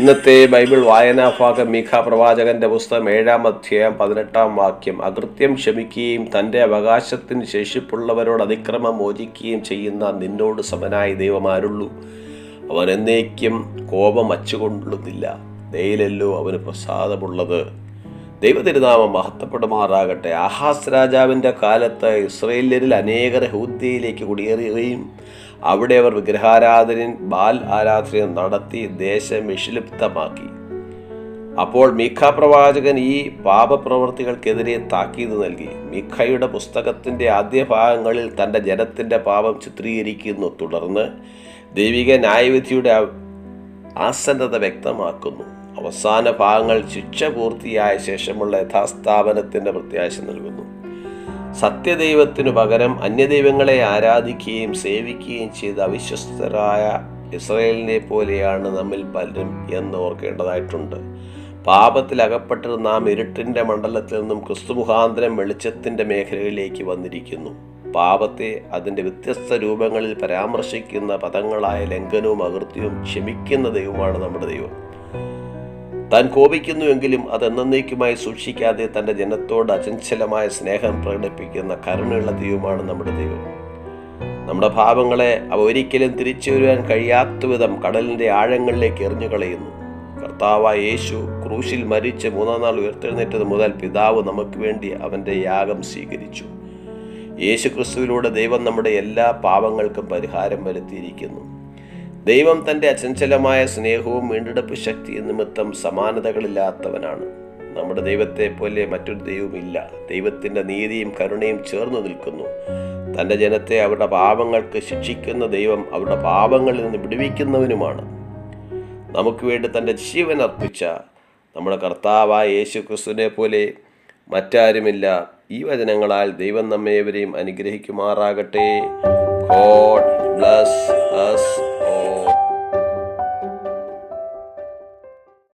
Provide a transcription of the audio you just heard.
ഇന്നത്തെ ബൈബിൾ വായനാഭാഗം മീഖ പ്രവാചകന്റെ പുസ്തകം ഏഴാം അധ്യായം പതിനെട്ടാം വാക്യം. അകൃത്യം ക്ഷമിക്കുകയും തന്റെ അവകാശത്തിന് ശേഷിപ്പുള്ളവരോട് അതിക്രമം മോചിക്കുകയും ചെയ്യുന്ന നിന്നോട് സമനായ ദൈവമാരുള്ളൂ. അവൻ എന്നേക്കും കോപം അച്ചുകൊള്ളുന്നില്ല. ദയിലല്ലോ അവന് പ്രസാദമുള്ളത്. ദൈവതിരുനാമം മഹത്വപ്പെടുമാറാകട്ടെ. ആഹാസ് രാജാവിന്റെ കാലത്ത് ഇസ്രയേലിൽ അനേകർ ഹൂദ്യയിലേക്ക് കുടിയേറുകയും അവിടെ അവർ വിഗ്രഹാരാധനൻ ബാൽ ആരാധന നടത്തി ദേശം വിഷലിപ്തമാക്കി അപ്പോൾ മീഖ പ്രവാചകൻ ഈ പാപപ്രവർത്തികൾക്കെതിരെ താക്കീത് നൽകി. മീഖയുടെ പുസ്തകത്തിന്റെ ആദ്യ ഭാഗങ്ങളിൽ തന്റെ ജനത്തിന്റെ പാപം ചിത്രീകരിക്കുന്നു. തുടർന്ന് ദൈവിക ന്യായവിധിയുടെ ആസന്നത വ്യക്തമാക്കുന്നു. അവസാന ഭാഗങ്ങൾ ശിക്ഷ പൂർത്തിയായ ശേഷമുള്ള യഥാസ്ഥാപനത്തിന്റെ പ്രത്യാശ നൽകുന്നു. സത്യദൈവത്തിനു പകരം അന്യദൈവങ്ങളെ ആരാധിക്കുകയും സേവിക്കുകയും ചെയ്ത അവിശ്വസ്തരായ ഇസ്രയേലിനെ പോലെയാണ് നമ്മിൽ പലരും എന്ന് ഓർക്കേണ്ടതായിട്ടുണ്ട്. പാപത്തിൽ അകപ്പെട്ടിരുന്ന നാം ഇരുട്ടിന്റെ മണ്ഡലത്തിൽ നിന്നും ക്രിസ്തു മുഖാന്തരം വെളിച്ചത്തിന്റെ മേഖലയിലേക്ക് വന്നിരിക്കുന്നു. പാപത്തെ അതിന്റെ വ്യത്യസ്ത രൂപങ്ങളിൽ പരാമർശിക്കുന്ന പദങ്ങളായ ലംഘനവും അകൃത്യവും ക്ഷമിക്കുന്ന ദൈവമാണ് നമ്മുടെ ദൈവം. താൻ കോപിക്കുന്നുവെങ്കിലും അത് എന്നേക്കുമായി സൂക്ഷിക്കാതെ തന്റെ ജനത്തോട് അചഞ്ചലമായ സ്നേഹം പ്രകടിപ്പിക്കുന്ന കരുണയുള്ള ദൈവമാണ് നമ്മുടെ ദൈവം. നമ്മുടെ ഭാവങ്ങളെ അവ ഒരിക്കലും തിരിച്ചു വരുവാൻ കഴിയാത്ത വിധം കടലിന്റെ ആഴങ്ങളിലേക്ക് എറിഞ്ഞു കളയുന്നു കർത്താവായ യേശു ക്രൂശിൽ മരിച്ച് മൂന്നാം നാൾ ഉയർത്തെഴുന്നേറ്റത് മുതൽ പിതാവ് നമുക്ക് വേണ്ടി അവന്റെ യാഗം സ്വീകരിച്ചു. യേശു ക്രിസ്തുവിലൂടെ ദൈവം നമ്മുടെ എല്ലാ പാപങ്ങൾക്കും പരിഹാരം വരുത്തിയിരിക്കുന്നു. ദൈവം തന്റെ അചഞ്ചലമായ സ്നേഹവും വീണ്ടെടുപ്പ് ശക്തിയും നിമിത്തം സമാനതകളില്ലാത്തവനാണ്. നമ്മുടെ ദൈവത്തെ പോലെ മറ്റൊരു ദൈവമില്ല ദൈവത്തിന്റെ നീതിയും കരുണയും ചേർന്ന് നിൽക്കുന്നു. തന്റെ ജനത്തെ അവരുടെ പാപങ്ങൾക്ക് ശിക്ഷിക്കുന്ന ദൈവം അവരുടെ പാപങ്ങളിൽ നിന്ന് വിടുവിക്കുന്നവനുമാണ്. നമുക്ക് വേണ്ടി തന്റെ ജീവൻ അർപ്പിച്ച നമ്മുടെ കർത്താവായ യേശു ക്രിസ്തുവിനെ പോലെ മറ്റാരുമില്ല. ഈ വചനങ്ങളാൽ ദൈവം നമ്മേവരെയും അനുഗ്രഹിക്കുമാറാകട്ടെ. God bless us.